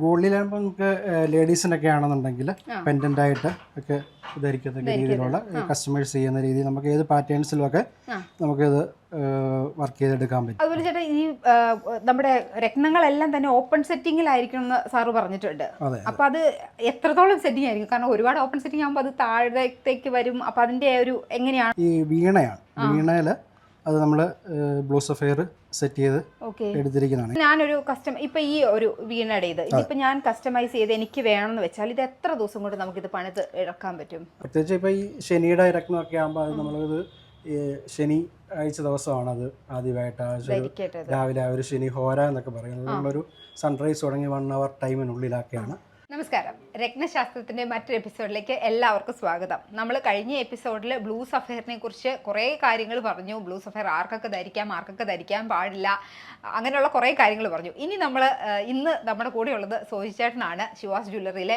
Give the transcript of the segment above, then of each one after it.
ഗോൾഡിലാകുമ്പോൾ നമുക്ക് ലേഡീസിനൊക്കെ ആണെന്നുണ്ടെങ്കിൽ പെൻഡന്റ് ആയിട്ട് ഒക്കെ ധരിക്കത്തക്ക രീതിയിലുള്ള കസ്റ്റമേഴ്സ് ചെയ്യുന്ന രീതിയിൽ നമുക്ക് ഏത് പാറ്റേൺസിലൊക്കെ ഇത് നമുക്കിത് വർക്ക് ചെയ്തെടുക്കാൻ പറ്റും. അതുപോലെ ചേട്ടാ ഈ നമ്മുടെ രത്നങ്ങളെല്ലാം തന്നെ ഓപ്പൺ സെറ്റിങ്ങിലായിരിക്കും എന്ന് സാറ് പറഞ്ഞിട്ടുണ്ട്. അപ്പൊ അത് എത്രത്തോളം സെറ്റിംഗ് ആയിരിക്കും? കാരണം ഒരുപാട് ഓപ്പൺ സെറ്റിംഗ് ആകുമ്പോൾ അത് താഴത്തേക്ക് വരും. അപ്പൊ അതിന്റെ ഒരു എങ്ങനെയാണ്? ഈ വീണയാണ്. വീണയിൽ അത് നമ്മൾ ബ്ലൂസ് സഫയർ സെറ്റ് ചെയ്ത് എടുത്തിരിക്കുന്നതാണ്. ഞാനൊരു കസ്റ്റം ഇപ്പൊ ഈ ഒരു വീണയുടെ ഇത് ഇതിപ്പോ ഞാൻ കസ്റ്റമൈസ് ചെയ്ത് എനിക്ക് വേണമെന്ന് വെച്ചാൽ ഇത് എത്ര ദിവസം കൊണ്ട് നമുക്ക് ഇത് പണിത് ഇറക്കാൻ പറ്റും? പ്രത്യേകിച്ച് ഇപ്പൊ ഈ ശനിയുടെ രത്നമൊക്കെ ആകുമ്പോൾ അത് നമ്മളിത് ശനി ആഴ്ച ദിവസമാണ് അത് ആദ്യമായിട്ട് ആഴ്ച രാവിലെ ആ ഒരു ശനി ഹോര എന്നൊക്കെ പറയുന്നത്. നമ്മളൊരു സൺറൈസ് തുടങ്ങി വൺ അവർ ടൈമിനുള്ളിലാക്കിയാണ് നമസ്കാരം. രത്നശാസ്ത്രത്തിന്റെ മറ്റൊരു എപ്പിസോഡിലേക്ക് എല്ലാവർക്കും സ്വാഗതം. നമ്മൾ കഴിഞ്ഞ എപ്പിസോഡിൽ ബ്ലൂ സഫയറിനെ കുറിച്ച് കുറേ കാര്യങ്ങൾ പറഞ്ഞു. ബ്ലൂ സഫയർ ആർക്കൊക്കെ ധരിക്കാം ആർക്കൊക്കെ ധരിക്കാൻ പാടില്ല അങ്ങനെയുള്ള കുറേ കാര്യങ്ങൾ പറഞ്ഞു. ഇനി നമ്മൾ ഇന്ന് നമ്മുടെ കൂടെയുള്ളത് സോജിച്ചേട്ടനാണ്. ശിവാസ് ജ്വല്ലറിയിലെ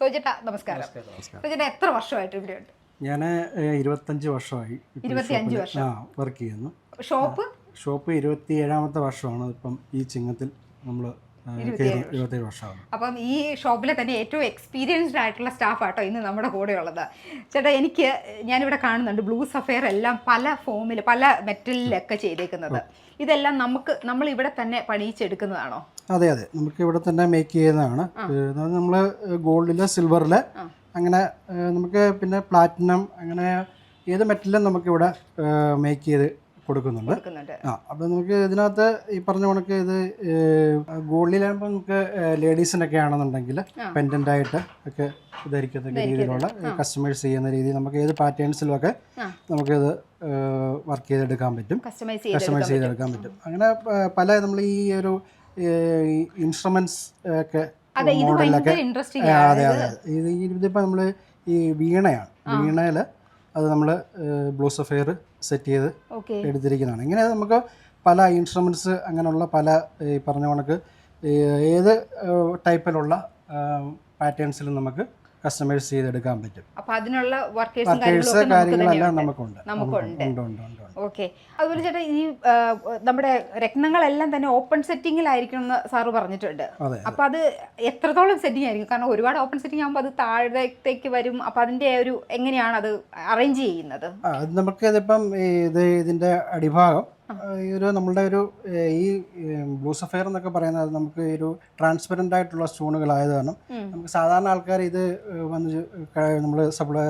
സോജിട്ട നമസ്കാരം. സോജിട്ട എത്ര വർഷമായിട്ട് ഇവിടെയുണ്ട്? ഞാൻ ഇരുപത്തഞ്ച് വർഷമായി ഇരുപത്തിയഞ്ച് വർഷം. വർക്ക് ചെയ്യുന്നു. ഷോപ്പ്? ഷോപ്പ് ഇരുപത്തി ഏഴാമത്തെ വർഷമാണ് ഇപ്പം ഈ ചിങ്ങത്തിൽ നമ്മൾ ഇരുപത്തിയേഴ് ഇരുപത്തേഴ് വർഷമാണ്. അപ്പം ഈ ഷോപ്പിലെ തന്നെ ഏറ്റവും എക്സ്പീരിയൻസ്ഡ് ആയിട്ടുള്ള സ്റ്റാഫ് ആട്ടോ ഇന്ന് നമ്മുടെ കൂടെ ഉള്ളത് ചേട്ടാ എനിക്ക് ഞാനിവിടെ കാണുന്നുണ്ട് ബ്ലൂ സഫയർ എല്ലാം പല ഫോമിൽ പല മെറ്റലിലൊക്കെ ചെയ്തേക്കുന്നത്. ഇതെല്ലാം നമുക്ക് നമ്മൾ ഇവിടെ തന്നെ പണിയിച്ചെടുക്കുന്നതാണോ? അതെ അതെ. നമുക്ക് ഇവിടെ തന്നെ മേക്ക് ചെയ്യുന്നതാണ് നമ്മൾ ഗോൾഡിൽ സിൽവറിൽ അങ്ങനെ നമുക്ക് പിന്നെ പ്ലാറ്റിനം അങ്ങനെ ഏത് മെറ്റലും നമുക്കിവിടെ മേക്ക് ചെയ്ത് കൊടുക്കുന്നുണ്ട്. ആ അപ്പോൾ നമുക്ക് ഇതിനകത്ത് ഈ പറഞ്ഞ കണക്ക് ഇത് ഗോൾഡിലാകുമ്പോൾ നമുക്ക് ലേഡീസിനൊക്കെ ആണെന്നുണ്ടെങ്കിൽ പെൻഡന്റ് ആയിട്ട് ഒക്കെ ധരിക്കത്തക്ക രീതിയിലുള്ള കസ്റ്റമൈസ് ചെയ്യുന്ന രീതിയിൽ നമുക്ക് ഏത് പാറ്റേൺസിലും ഒക്കെ നമുക്ക് നമുക്കിത് വർക്ക് ചെയ്തെടുക്കാൻ പറ്റും. കസ്റ്റമൈസ് ചെയ്ത് കസ്റ്റമൈസ് ചെയ്തെടുക്കാൻ പറ്റും. അങ്ങനെ പല നമ്മൾ ഈ ഒരു ഇൻസ്ട്രുമെന്റ്സ് ഒക്കെ. മോഡലൊക്കെ അതെ അതെ ഇത് ഇതിപ്പോൾ നമ്മൾ ഈ വീണയാണ്. വീണയിൽ അത് നമ്മൾ ബ്ലൂസ് ഫെയർ സെറ്റ് ചെയ്ത് എടുത്തിരിക്കുന്നതാണ്. ഇങ്ങനെ നമുക്ക് പല ഇൻസ്ട്രുമെന്റ്സ് അങ്ങനെയുള്ള പല ഈ പറഞ്ഞ കണക്ക് ഏത് ടൈപ്പിലുള്ള പാറ്റേൺസിലും നമുക്ക് കസ്റ്റമൈസ് ചെയ്തെടുക്കാൻ പറ്റും. അപ്പൊ അതിനുള്ള വർക്കേഴ്സും കാര്യങ്ങളെല്ലാം നമുക്കുണ്ട്. ഓക്കെ അതുപോലെ ചേട്ടാ ഈ നമ്മുടെ രത്നങ്ങളെല്ലാം തന്നെ ഓപ്പൺ സെറ്റിങ്ങിലായിരിക്കും എന്ന് സാറ് പറഞ്ഞിട്ടുണ്ട്. അപ്പൊ അത് എത്രത്തോളം സെറ്റിംഗ് ആയിരിക്കും? കാരണം ഒരുപാട് ഓപ്പൺ സെറ്റിംഗ് ആകുമ്പോൾ അത് താഴത്തേക്ക് വരും. അപ്പൊ അതിന്റെ ഒരു എങ്ങനെയാണ് അത് അറേഞ്ച് ചെയ്യുന്നത്? അത് നമുക്ക് ഇതിപ്പം ഇത് ഇതിന്റെ അടിഭാഗം ഈ ഒരു നമ്മളുടെ ഒരു ഈ ബ്ലൂ സഫയർ എന്നൊക്കെ പറയുന്നത് നമുക്ക് ഒരു ട്രാൻസ്പെറന്റ് ആയിട്ടുള്ള സ്റ്റോണുകളായത് കാരണം നമുക്ക് സാധാരണ ആൾക്കാർ ഇത് വന്ന് നമ്മൾ സപ്ലൈ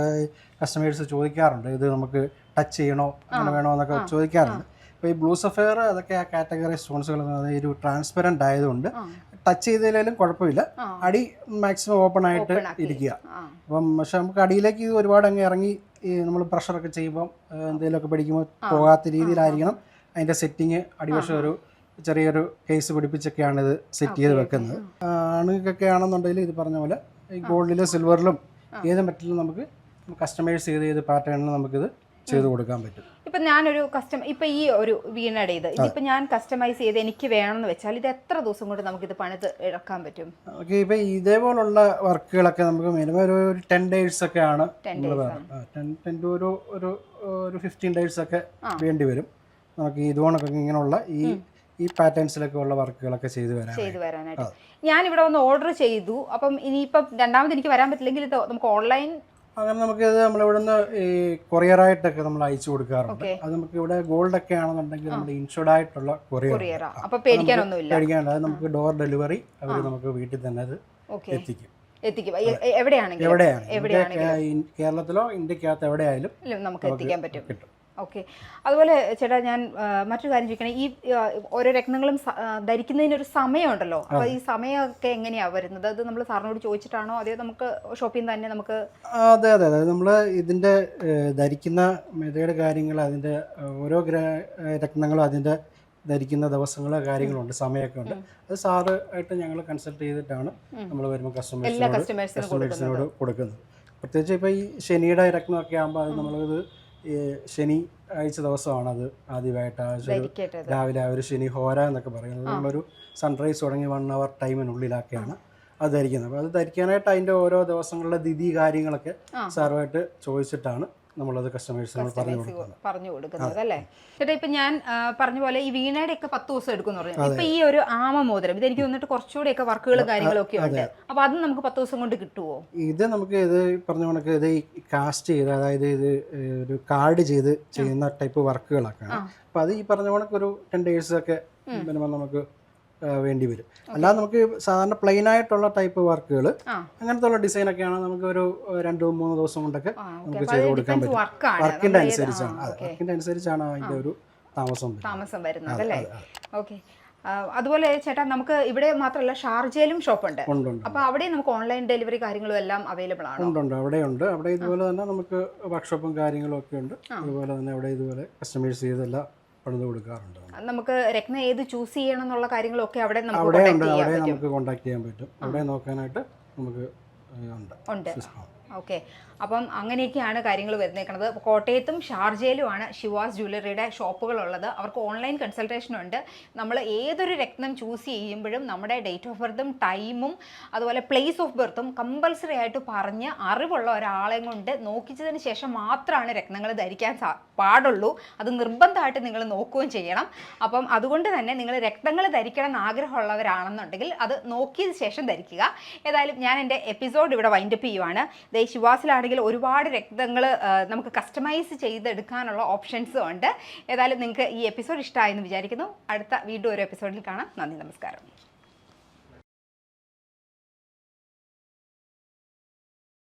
കസ്റ്റമേഴ്സ് ചോദിക്കാറുണ്ട്. ഇത് നമുക്ക് ടച്ച് ചെയ്യണോ? അങ്ങനെ വേണോ എന്നൊക്കെ ചോദിക്കാറുണ്ട്. അപ്പോൾ ഈ ബ്ലൂ സഫയർ അതൊക്കെ ആ കാറ്റഗറി സ്റ്റോൺസുകൾ ഒരു ട്രാൻസ്പെറന്റ് ആയതുകൊണ്ട് ടച്ച് ചെയ്തതിലും കുഴപ്പമില്ല. അടി മാക്സിമം ഓപ്പൺ ആയിട്ട്. ഇരിക്കുക. അപ്പം പക്ഷെ നമുക്ക് അടിയിലേക്ക് ഇത് ഒരുപാട് അങ്ങ് ഇറങ്ങി നമ്മൾ പ്രഷറൊക്കെ ചെയ്യുമ്പോൾ എന്തെങ്കിലുമൊക്കെ പിടിക്കുമ്പോൾ പോകാത്ത രീതിയിലായിരിക്കണം. അതിന്റെ സെറ്റിങ് അടിവശം ഒരു ചെറിയൊരു കേസ് പിടിപ്പിച്ചൊക്കെയാണ് ഇത് സെറ്റ് ചെയ്ത് വെക്കുന്നത്. ആണുങ്ങൾക്കൊക്കെ ആണെന്നുണ്ടെങ്കിൽ ഇത് പറഞ്ഞ പോലെ ഈ ഗോൾഡിലും സിൽവറിലും ഏത് മെറ്റലിലും നമുക്ക് കസ്റ്റമൈസ് ചെയ്ത് ചെയ്ത് പാറ്റേണിൽ നമുക്കിത് ചെയ്ത് കൊടുക്കാൻ പറ്റും. ഇപ്പൊ ഞാനൊരു കസ്റ്റം ഇപ്പൊ ഈ ഒരു വീണയുടെ ഇത് ഇതിപ്പോ ഞാൻ കസ്റ്റമൈസ് ചെയ്ത് എനിക്ക് വേണമെന്ന് വെച്ചാൽ ഇത് എത്ര ദിവസം കൊണ്ട് നമുക്ക് ഇത് പണിത് ഇറക്കാൻ പറ്റും? ഓക്കെ ഇപ്പം ഇതേപോലുള്ള വർക്കുകളൊക്കെ നമുക്ക് മിനിമം ഒരു ടെൻ ഡേയ്സ് ഒക്കെ ആണ്. ടെൻ ടു ഒരു ഒരു ഒരു ഫിഫ്റ്റീൻ ഡേയ്സ് ഒക്കെ വേണ്ടി വരും. നമുക്ക് ഇതുകൊണ്ടൊക്കെ ഇങ്ങനെയുള്ള ഈ ഈ പാറ്റേൺസിലൊക്കെ ഉള്ള വർക്കുകളൊക്കെ ചെയ്തു വരാം ചെയ്തു വരാനായിട്ട്. ഞാൻ ഇവിടെ വന്ന് ഓർഡർ ചെയ്തു. അപ്പം ഇനിയിപ്പം രണ്ടാമത് എനിക്ക് വരാൻ പറ്റില്ലെങ്കിൽ ഇത് നമുക്ക് ഓൺലൈൻ അങ്ങനെ നമുക്ക് ഇത് നമ്മളിവിടുന്ന് ഈ കൊറിയറായിട്ടൊക്കെ നമ്മൾ അയച്ചു കൊടുക്കാറുണ്ട്. അത് നമുക്ക് ഇവിടെ ഗോൾഡ് ഒക്കെ ആണെന്നുണ്ടെങ്കിൽ നമ്മുടെ ഇൻഷുർഡ് ആയിട്ടുള്ള കൊറിയർ പേടിക്കാനില്ല. അത് നമുക്ക് ഡോർ ഡെലിവറി അവർ നമുക്ക് വീട്ടിൽ തന്നെ അത് എത്തിക്കും. എത്തിക്കും. എവിടെയാണെങ്കിലും? എവിടെയാണ് എവിടെയാണെങ്കിലും. കേരളത്തിലോ ഇന്ത്യക്കകത്ത് എവിടെയായാലും നമുക്ക് എത്തിക്കാൻ പറ്റും. ഓക്കെ അതുപോലെ ചേട്ടാ ഞാൻ മറ്റൊരു കാര്യം ചോദിക്കണേ. ഈ ഓരോ രത്നങ്ങളും സ- ധരിക്കുന്നതിന് ഒരു സമയമുണ്ടല്ലോ. അപ്പൊ ഈ സമയമൊക്കെ എങ്ങനെയാ വരുന്നത്? അത് നമ്മൾ സാറിനോട് ചോദിച്ചിട്ടാണോ? അതെ നമുക്ക് ഷോപ്പിൽ നിന്ന് തന്നെ നമുക്ക് അതെ അതെ. അതെ നമ്മൾ ഇതിന്റെ ധരിക്കുന്ന മെതയുടെ കാര്യങ്ങൾ അതിന്റെ ഓരോ രക്തങ്ങളും അതിന്റെ രത്നങ്ങളും ദിവസങ്ങളോ ധരിക്കുന്ന ഉണ്ട് കാര്യങ്ങളുണ്ട് സമയമൊക്കെ ഉണ്ട്. അത് സാറ് ആയിട്ട് ഞങ്ങൾ കൺസൾട്ട് ചെയ്തിട്ടാണ് നമ്മൾ വരുമ്പോൾ കസ്റ്റമേഴ്സിനോട് കസ്റ്റമേഴ്സിനും കൊടുക്കുന്നത്. കസ്റ്റമേഴ്സിനോട് കൊടുക്കുന്നത്. പ്രത്യേകിച്ച് ഇപ്പോൾ ഈ ശനിയുടെ രത്നമൊക്കെ ആകുമ്പോൾ അത് നമ്മളിത് ശനി ആഴ്ച ദിവസമാണ് അത് ആദ്യമായിട്ട് ആ ഒരു രാവിലെ ആ ഒരു ശനി ഹോര എന്നൊക്കെ പറയുന്നത്. നമ്മളൊരു സൺറൈസ് തുടങ്ങി വൺ അവർ ടൈമിനുള്ളിലൊക്കെയാണ് അത് ധരിക്കുന്നത്. അപ്പോൾ അത് ധരിക്കാനായിട്ട് അതിന്റെ ഓരോ ദിവസങ്ങളിലെ ദിതി കാര്യങ്ങളൊക്കെ. സാറുമായിട്ട് ചോദിച്ചിട്ടാണ്. നമ്മളത് കസ്റ്റമേഴ്സിനോട് പറഞ്ഞു കൊടുക്കുന്നത് പറഞ്ഞു കൊടുക്കുന്നത് അല്ലേ? ചേട്ടാ ഇപ്പൊ ഞാൻ പറഞ്ഞ പോലെ ഈ വീണയുടെ ഒക്കെ പത്ത് ദിവസം എടുക്കും പറഞ്ഞു. ഇപ്പൊ ഈ ഒരു ആമ മോതിരം ഇത് എനിക്ക് തോന്നിട്ട് കുറച്ചുകൂടെ ഒക്കെ വർക്കുകളും കാര്യങ്ങളും ഒക്കെ ഉണ്ട്. അപ്പൊ അത് നമുക്ക് പത്ത് ദിവസം കൊണ്ട് കിട്ടുമോ ഇത് നമുക്ക് ഇത് പറഞ്ഞ കണക്ക് ഇത് കാസ്റ്റ് ചെയ്ത് അതായത് ഇത് ഒരു കാർഡ് ചെയ്ത് ചെയ്യുന്ന ടൈപ്പ് വർക്കുകളൊക്കെ അപ്പോൾ അത് ഈ പറഞ്ഞ കണക്ക് ഒരു ടെൻ ഡേയ്സ് ഒക്കെ നമുക്ക് വേണ്ടി വരും. അല്ലാതെ നമുക്ക് സാധാരണ പ്ലെയിൻ ആയിട്ടുള്ള ടൈപ്പ് വർക്കുകൾ. അങ്ങനത്തെ ഉള്ള ഡിസൈൻ ഒക്കെയാണ് നമുക്ക് ഒരു രണ്ട് മൂന്ന് ദിവസം കൊണ്ടൊക്കെ നമുക്ക് ചെയ്ത് കൊടുക്കാൻ പറ്റും. വർക്കിന്റെ അനുസരിച്ചാണ്. വർക്കിന്റെ അനുസരിച്ചാണ് അതിന്റെ ഒരു താമസം താമസം വരുന്നത് അല്ലേ? ഓക്കെ. അതുപോലെ ചേട്ടാ നമുക്ക് ഇവിടെ മാത്രമല്ല ഷാർജയിലും ഷോപ്പ് ഉണ്ട് ഉണ്ട് അപ്പൊ അവിടെ നമുക്ക് ഓൺലൈൻ ഡെലിവറി കാര്യങ്ങളും എല്ലാം അവൈലബിൾ ആണ്? ഉണ്ട് ഉണ്ട് അവിടെയുണ്ട്. അവിടെ ഇതുപോലെ തന്നെ നമുക്ക് വർക്ക്ഷോപ്പും കാര്യങ്ങളും ഒക്കെ ഉണ്ട്. അതുപോലെ തന്നെ അവിടെ ഇതുപോലെ കസ്റ്റമേഴ്സ് ചെയ്തെല്ലാം പണിത് കൊടുക്കാറുണ്ട്. നമുക്ക് രത്ന ഏത് ചൂസ് ചെയ്യണം എന്നുള്ള കാര്യങ്ങളൊക്കെ അവിടെ അവിടെ ഉണ്ട് അവിടെ നമുക്ക് കോൺടാക്ട് ചെയ്യാൻ പറ്റും. അവിടെ നോക്കാനായിട്ട് നമുക്ക് ഉണ്ട് ഉണ്ട്. System okay. അപ്പം അങ്ങനെയൊക്കെയാണ് കാര്യങ്ങൾ വരുന്നേക്കുന്നത് കോട്ടയത്തും ഷാർജയിലുമാണ് ശിവാസ് ജ്വല്ലറിയുടെ ഷോപ്പുകളുള്ളത്. അവർക്ക് ഓൺലൈൻ കൺസൾട്ടേഷൻ ഉണ്ട്. നമ്മൾ ഏതൊരു രത്നം ചൂസ് ചെയ്യുമ്പോഴും നമ്മുടെ ഡേറ്റ് ഓഫ് ബർത്തും ടൈമും അതുപോലെ പ്ലേസ് ഓഫ് ബർത്തും കമ്പൽസറി ആയിട്ട് പറഞ്ഞ് അറിവുള്ള ഒരാളെ കൊണ്ട് നോക്കിച്ചതിന് ശേഷം മാത്രമാണ് രത്നങ്ങൾ ധരിക്കാൻ പാടുള്ളൂ. അത് നിർബന്ധമായിട്ട് നിങ്ങൾ നോക്കുകയും ചെയ്യണം. അപ്പം അതുകൊണ്ട് തന്നെ നിങ്ങൾ രക്തങ്ങൾ ധരിക്കണം എന്ന് ആഗ്രഹമുള്ളവരാണെന്നുണ്ടെങ്കിൽ അത് നോക്കിയതിന് ശേഷം ധരിക്കുക. ഏതായാലും ഞാൻ എന്റെ എപ്പിസോഡ് ഇവിടെ വൈൻഡപ്പ് ചെയ്യുവാണ്. ശിവാസിലാണെങ്കിൽ ഒരുപാട് രക്തങ്ങൾ നമുക്ക് കസ്റ്റമൈസ് ചെയ്തെടുക്കാനുള്ള ഓപ്ഷൻസും ഉണ്ട്. ഏതായാലും നിങ്ങൾക്ക് ഈ എപ്പിസോഡ് ഇഷ്ടമായെന്ന് വിചാരിക്കുന്നു. അടുത്ത വീണ്ടും ഒരു എപ്പിസോഡിൽ കാണാം. നന്ദി നമസ്കാരം.